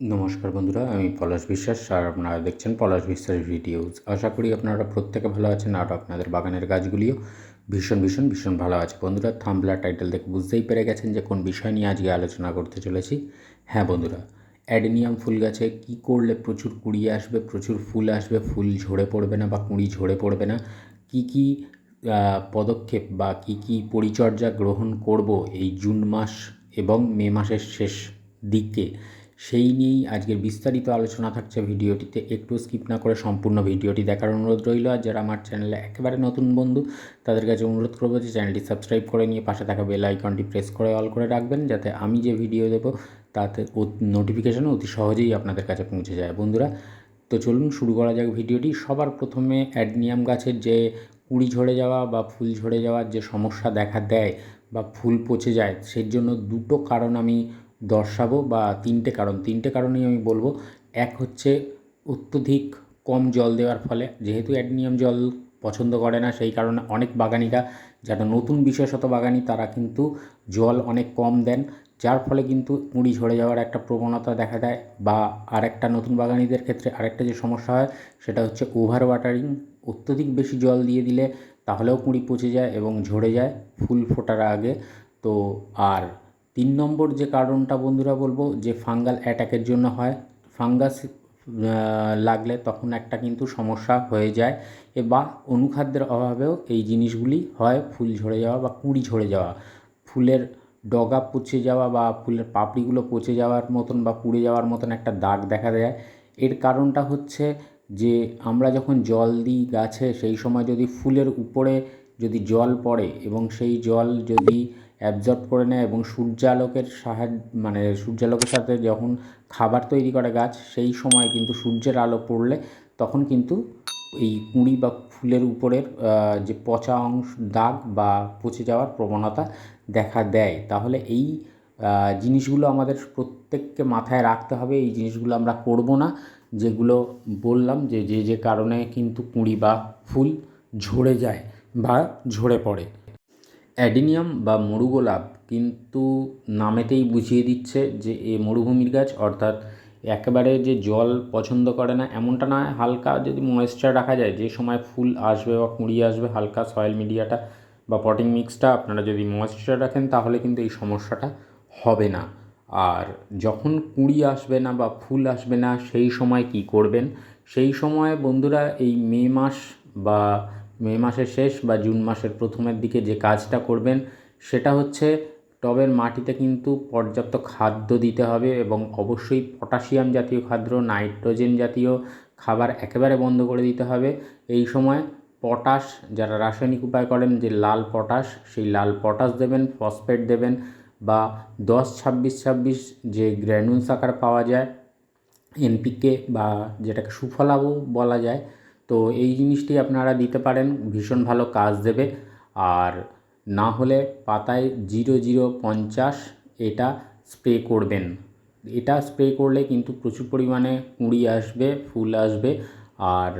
নমস্কার বন্ধুরা, আমি পলাশ বিশ্বাস আর আপনারা দেখছেন পলাশ বিশ্বাস ভিডিওস। আশা করি আপনারা প্রত্যেকে ভালো আছেন আর আপনাদের বাগানের গাছগুলিও ভীষণ ভীষণ ভীষণ ভালো আছে। বন্ধুরা থাম্বলা টাইটেল দেখে বুঝতেই পেরে গেছেন যে কোন বিষয় নিয়ে আজকে আলোচনা করতে চলেছি। হ্যাঁ বন্ধুরা, অ্যাডেনিয়াম ফুল গাছে কী করলে প্রচুর কুড়ি আসবে, প্রচুর ফুল আসবে, ফুল ঝরে পড়বে না বা কুঁড়ি ঝরে পড়বে না, কী কী পদক্ষেপ বা কী কী পরিচর্যা গ্রহণ করব এই জুন মাস এবং মে মাসের শেষ দিকে সেই নিয়েই আজকের বিস্তারিত আলোচনা থাকছে ভিডিওটিতে। একটু স্কিপ না করে সম্পূর্ণ ভিডিওটি দেখার অনুরোধ রইল। আর যারা আমার চ্যানেলে একেবারে নতুন বন্ধু, তাদের কাছে অনুরোধ করব যে চ্যানেলটি সাবস্ক্রাইব করে নিয়ে পাশে থাকা বেল আইকনটি প্রেস করে অল করে রাখবেন, যাতে আমি যে ভিডিও দেবো, তাতে নোটিফিকেশন অতি সহজেই আপনাদের কাছে পৌঁছে যায়। বন্ধুরা, তো চলুন শুরু করা যাক ভিডিওটি। সবার প্রথমে অ্যাডনিয়াম গাছের যে কুড়ি ঝরে যাওয়া বা ফুল ঝরে যাওয়ার যে সমস্যা দেখা দেয় বা ফুল পচে যায় সেই জন্য দুটো কারণ আমি দর্শাবো বা তিনটে কারণ, তিনটে কারণেই আমি বলব। এক হচ্ছে অত্যধিক কম জল দেওয়ার ফলে, যেহেতু অ্যাডনিয়াম জল পছন্দ করে না, সেই কারণে অনেক বাগানিরা, যারা নতুন বিশেষত বাগানি, তারা কিন্তু জল অনেক কম দেন, যার ফলে কিন্তু কুঁড়ি ঝরে যাওয়ার একটা প্রবণতা দেখা দেয় বা আরেকটা নতুন বাগানিদের ক্ষেত্রে আরেকটা যে সমস্যা হয়, সেটা হচ্ছে ওভার ওয়াটারিং অত্যধিক বেশি জল দিয়ে দিলে তাহলেও কুঁড়ি পচে যায় এবং ঝরে যায় ফুল ফোটার আগে। তো আর তিন নম্বর যে কারণটা বন্ধুরা বলব, যে ফাঙ্গাল অ্যাটাকের জন্য হয়। ফাঙ্গাস লাগলে তখন একটা কিন্তু সমস্যা হয়ে যায়। এ বা অনুখাদ্যের অভাবেও এই জিনিসগুলি হয়, ফুল ঝরে যাওয়া বা কুঁড়ি ঝরে যাওয়া। ফুলের ডগা পচে যাওয়া বা ফুলের পাপড়িগুলো পচে যাওয়ার মতন বা পুড়ে যাওয়ার মতন একটা দাগ দেখা দেয়। এর কারণটা হচ্ছে যে আমরা যখন জল দিই গাছে, সেই সময় যদি ফুলের উপরে যদি জল পড়ে এবং সেই জল যদি অ্যাবজর্ব করে নেয় এবং সূর্যালোকের সাহায্য মানে সূর্যালোকের সাথে যখন খাবার তৈরি করে গাছ, সেই সময় কিন্তু সূর্যের আলো পড়লে তখন কিন্তু এই কুঁড়ি বা ফুলের উপরের যে পচা অংশ, দাগ বা পচে যাওয়ার প্রবণতা দেখা দেয়। তাহলে এই জিনিসগুলো আমাদের প্রত্যেককে মাথায় রাখতে হবে। এই জিনিসগুলো আমরা করব না। যেগুলো বললাম যে যে যে কারণে কিন্তু কুঁড়ি বা ফুল ঝরে যায় বা ঝরে পড়ে। অ্যাডিনিয়াম বা মরুগোলাপ কিন্তু নামেতেই বুঝিয়ে দিচ্ছে যে এ মরুভূমির গাছ, অর্থাৎ একেবারে যে জল পছন্দ করে না, এমনটা নয় হালকা যদি ময়েশ্চার রাখা যায়, যে সময় ফুল আসবে বা কুঁড়ি আসবে, হালকা সয়েল মিডিয়াটা বা পটিং মিক্সটা আপনারা যদি ময়েশ্চার রাখেন, তাহলে কিন্তু এই সমস্যাটা হবে না। আর যখন কুঁড়ি আসবে না বা ফুল আসবে না, সেই সময় কি করবেন? সেই সময় বন্ধুরা, এই মে মাস বা মে মাসের শেষ বা জুন মাসের প্রথমের দিকে যে কাজটা করবেন, সেটা হচ্ছে টবের মাটিতে কিন্তু পর্যাপ্ত খাদ্য দিতে হবে এবং অবশ্যই পটাশিয়াম জাতীয় খাদ্য, নাইট্রোজেন জাতীয় খাবার একেবারে বন্ধ করে দিতে হবে। এই সময় পটাশ, যারা রাসায়নিক উপায় করেন যে লাল পটাশ, সেই লাল পটাশ দেবেন, ফসফেট দেবেন বা দশ ছাব্বিশ ছাব্বিশ যে গ্র্যানুলস আকার পাওয়া যায়, এনপিকে বা যেটাকে সুফলাও বলা যায় তো এই জিনিসটি আপনারা দিতে পারেন, ভীষণ ভালো কাজ দেবে। আর না হলে পাতায় জিরো জিরো পঞ্চাশ এটা স্প্রে করবেন। এটা স্প্রে করলে কিন্তু প্রচুর পরিমাণে কুঁড়ি আসবে, ফুল আসবে। আর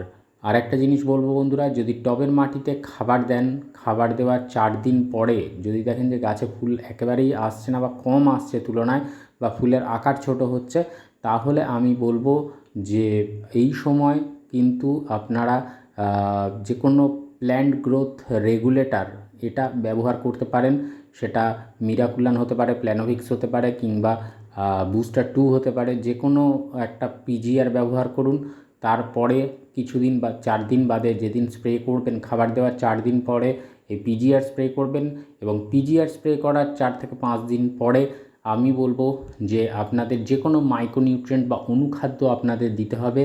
আরেকটা জিনিস বলব বন্ধুরা, যদি টবের মাটিতে খাবার দেন, খাবার দেওয়ার চার দিন পরে যদি দেখেন যে গাছে ফুল একেবারেই আসছে না বা কম আসছে তুলনায় বা ফুলের আকার ছোট হচ্ছে, তাহলে আমি বলব যে এই সময় কিন্তু আপনারা যে কোনো প্ল্যান্ট গ্রোথ রেগুলেটর এটা ব্যবহার করতে পারেন। সেটা মিরাকুলান হতে পারে প্ল্যানোভিক্স হতে পারে কিংবা বুস্টার টু হতে পারে। যে কোনো একটা পিজিআর ব্যবহার করুন। তারপরে কিছুদিন বা চার দিন বাদে যেদিন স্প্রে করবেন, খাবার দেওয়ার চার দিন পরে এই পিজিআর স্প্রে করবেন এবং পিজিআর স্প্রে করার চার থেকে পাঁচ দিন পরে আমি বলব যে আপনাদের যে কোনো মাইক্রোনিউট্রিয়েন্ট বা অনুখাদ্য আপনাদের দিতে হবে,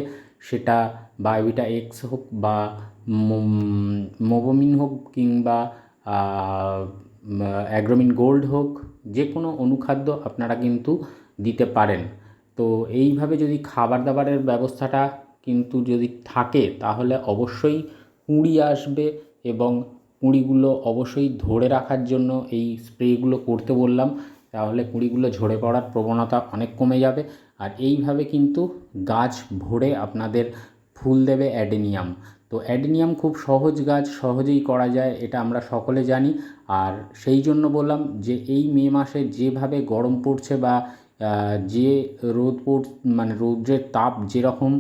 সেটা বায়োভিটা এক্স হোক বা মোবোমিন হোক কিংবা অ্যাগ্রোমিন গোল্ড হোক, যে কোনো অনুখাদ্য আপনারা কিন্তু দিতে পারেন। তো এইভাবে যদি খাবার দাবারের ব্যবস্থাটা কিন্তু যদি থাকে, তাহলে অবশ্যই কুঁড়ি আসবে এবং কুঁড়িগুলো অবশ্যই ধরে রাখার জন্য এই স্প্রেগুলো করতে বললাম। তাহলে কুঁড়িগুলো ঝরে পড়ার প্রবণতা অনেক কমে যাবে। আর এইভাবে কিন্তু গাছ ভরে আপনাদের ফুল দেবে অ্যাডেনিয়াম। তো অ্যাডেনিয়াম খুব সহজ গাছ, সহজেই করা যায়, এটা আমরা সকলে জানি। আর সেই জন্য বললাম যে এই মে মাসে যেভাবে গরম পড়ছে বা যে রোদ পড় মানে রৌদ্রের তাপ যেরকম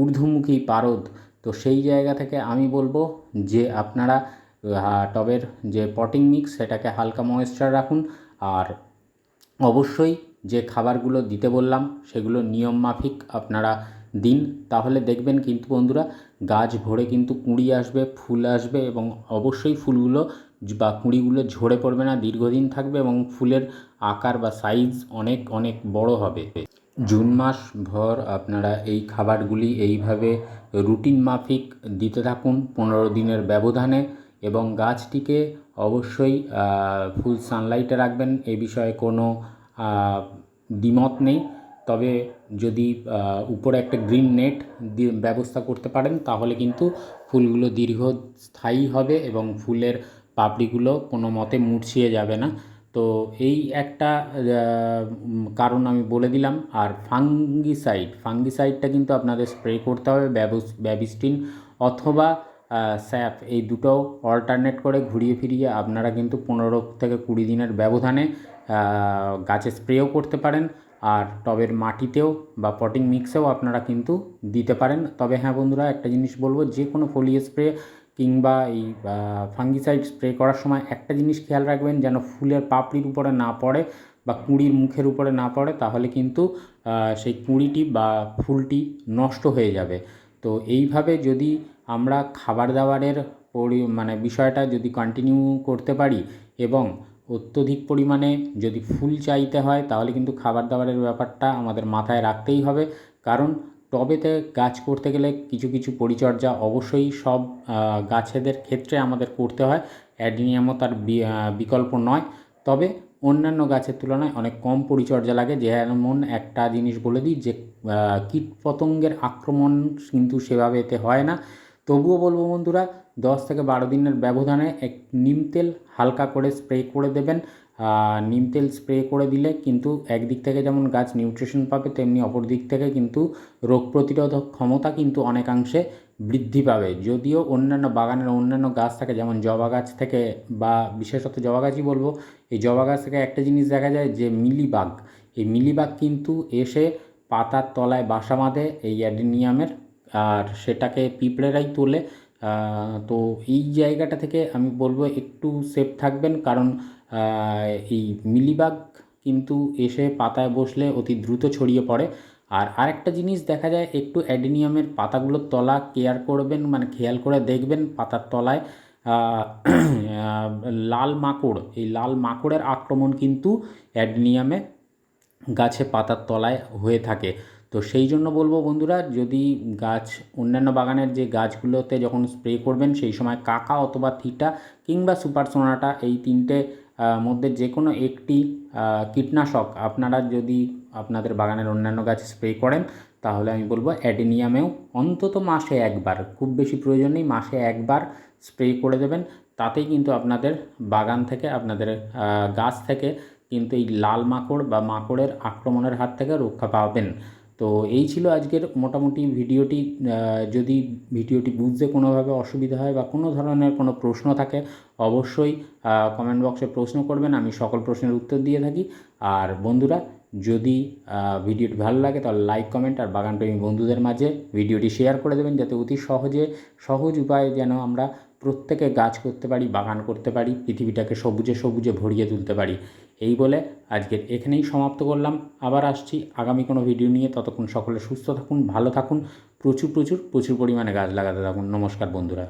ঊর্ধ্বমুখী পারদ, তো সেই জায়গা থেকে আমি বলব যে আপনারা টবের যে পটিং মিক্স সেটাকে হালকা ময়েশ্চার রাখুন। আর অবশ্যই যে খাবারগুলো দিতে বললাম, সেগুলো নিয়ম মাফিক আপনারা দিন। তাহলে দেখবেন কিন্তু বন্ধুরা, গাছ ভরে কিন্তু কুঁড়ি আসবে, ফুল আসবে এবং অবশ্যই ফুলগুলো বা কুঁড়িগুলো ঝরে পড়বে না, দীর্ঘদিন থাকবে এবং ফুলের আকার বা সাইজ অনেক অনেক বড় হবে। জুন মাস ভর আপনারা এই খাবারগুলি এইভাবে রুটিন মাফিক দিতে থাকুন। পনেরো দিনের ব্যবধানে এবং গাছটিকে অবশ্যই ফুল সানলাইটে রাখবেন। এ বিষয়ে কোনো দ্বিমত নেই। তবে যদি উপরে একটা গ্রিন নেট ব্যবস্থা করতে পারেন, তাহলে কিন্তু ফুলগুলো দীর্ঘস্থায়ী হবে এবং ফুলের পাপড়িগুলো কোনো মতে মুরছিয়ে যাবে না। তো এই একটা কারণ আমি বলে দিলাম। আর ফাঙ্গিসাইড ফাঙ্গিসাইডটা কিন্তু আপনাদের স্প্রে করতে হবে ব্যবস- ব্যাবিস্টিন অথবা স্যাপ, এই দুটো অল্টারনেট করে ঘুরিয়ে ফিরিয়ে আপনারা কিন্তু পনেরো থেকে কুড়ি দিনের ব্যবধানে গাছে স্প্রেও করতে পারেন আর টবের মাটিতেও বা পটিং মিক্সেও আপনারা কিন্তু দিতে পারেন। তবে হ্যাঁ বন্ধুরা, একটা জিনিস বলব, যে কোনো ফলিয়ে স্প্রে কিংবা এই ফাঙ্গিসাইড স্প্রে করার সময় একটা জিনিস খেয়াল রাখবেন, যেন ফুলের পাপড়ির উপরে না পড়ে বা কুঁড়ির মুখের উপরে না পড়ে, তাহলে কিন্তু সেই কুঁড়িটি বা ফুলটি নষ্ট হয়ে যাবে। তো এইভাবে যদি আমরা খাবার দাবারের পরি মানে বিষয়টা যদি কন্টিনিউ করতে পারি এবং অত্যধিক পরিমাণে যদি ফুল চাইতে হয় তাহলে কিন্তু খাবার দাবারের ব্যাপারটা আমাদের মাথায় রাখতেই হবে। কারণ টবেতে গাছ করতে গেলে কিছু কিছু পরিচর্যা অবশ্যই সব গাছেদের ক্ষেত্রে আমাদের করতে হয়। অ্যাডিনিয়ামও তার বিকল্প নয়। তবে অন্যান্য গাছের তুলনায় অনেক কম পরিচর্যা লাগে। যেমন একটা জিনিস বলে দিই যে কীটপতঙ্গের আক্রমণ কিন্তু সেভাবে এতে হয় না। তবুও বলব বন্ধুরা, দশ থেকে বারো দিনের ব্যবধানে এক নিম তেল হালকা করে স্প্রে করে দেবেন। নিম তেল স্প্রে করে দিলে কিন্তু একদিক থেকে যেমন গাছ নিউট্রিশন পাবে, তেমনি অপর দিক থেকে কিন্তু রোগ প্রতিরোধক ক্ষমতা কিন্তু অনেকাংশে বৃদ্ধি পাবে। যদিও অন্যান্য বাগানের অন্যান্য গাছ থাকে, যেমন জবা গাছ থেকে বা বিশেষত জবা গাছই বলব, এই জবা গাছ থেকে একটা জিনিস দেখা যায় যে মিলিবাগ এই মিলিবাগ কিন্তু এসে পাতার তলায় বাসা বাঁধে এই অ্যাডিনিয়ামের আর সেটাকে পিঁপড়েরাই তোলে। তো এই জায়গাটা থেকে আমি বলব একটু সেফ থাকবেন। কারণ এই মিলিবাগ কিন্তু এসে পাতায় বসলে অতি দ্রুত ছড়িয়ে পড়ে। আর আরেকটা জিনিস দেখা যায়, একটু অ্যাডিনিয়ামের পাতাগুলোর তলা কেয়ার করবেন মানে খেয়াল করে দেখবেন পাতার তলায় লাল মাকড়। এই লাল মাকড়ের আক্রমণ কিন্তু অ্যাডিনিয়ামে গাছে পাতার তলায় হয়ে থাকে। তো সেই জন্য বলব বন্ধুরা, যদি গাছ, অন্যান্য বাগানের যে গাছগুলোতে যখন স্প্রে করবেন, সেই সময় কাকা অথবা থিটা কিংবা সুপার সোনাটা এই তিনটে মধ্যে যে কোনো একটি কীটনাশক আপনারা যদি আপনাদের বাগানের অন্যান্য গাছে স্প্রে করেন, তাহলে আমি বলব অ্যাডেনিয়ামেও অন্তত মাসে একবার, খুব বেশি প্রয়োজন নেই, মাসে একবার স্প্রে করে দেবেন। তাতেই কিন্তু আপনাদের বাগান থেকে, আপনাদের গাছ থেকে কিন্তু এই লাল মাকড় বা মাকড়ের আক্রমণের হাত থেকে রক্ষা পাবেন। তো এই ছিল আজকের মোটামুটি ভিডিওটি। যদি ভিডিওটি বুঝতে কোনোভাবে অসুবিধা হয় বা কোনো ধরনের কোনো প্রশ্ন থাকে, অবশ্যই কমেন্ট বক্সে প্রশ্ন করবেন, আমি সকল প্রশ্নের উত্তর দিয়ে থাকি। আর বন্ধুরা, যদি ভিডিওটি ভালো লাগে তাহলে লাইক কমেন্ট আর বাগানপ্রেমী বন্ধুদের মাঝে ভিডিওটি শেয়ার করে দেবেন, যাতে অতি সহজে, সহজ উপায়ে যেন আমরা প্রত্যেকে গাছ করতে পারি, বাগান করতে পারি, পৃথিবীটাকে সবুজে সবুজে ভরিয়ে তুলতে পারি। এই বলে আজকের এখানেই সমাপ্ত করলাম। আবার আসছি আগামী কোনো ভিডিও নিয়ে। ততক্ষণ সকলে সুস্থ থাকুন, ভালো থাকুন। প্রচুর প্রচুর প্রচুর পরিমাণে গাছ লাগাতে থাকুন। নমস্কার বন্ধুরা।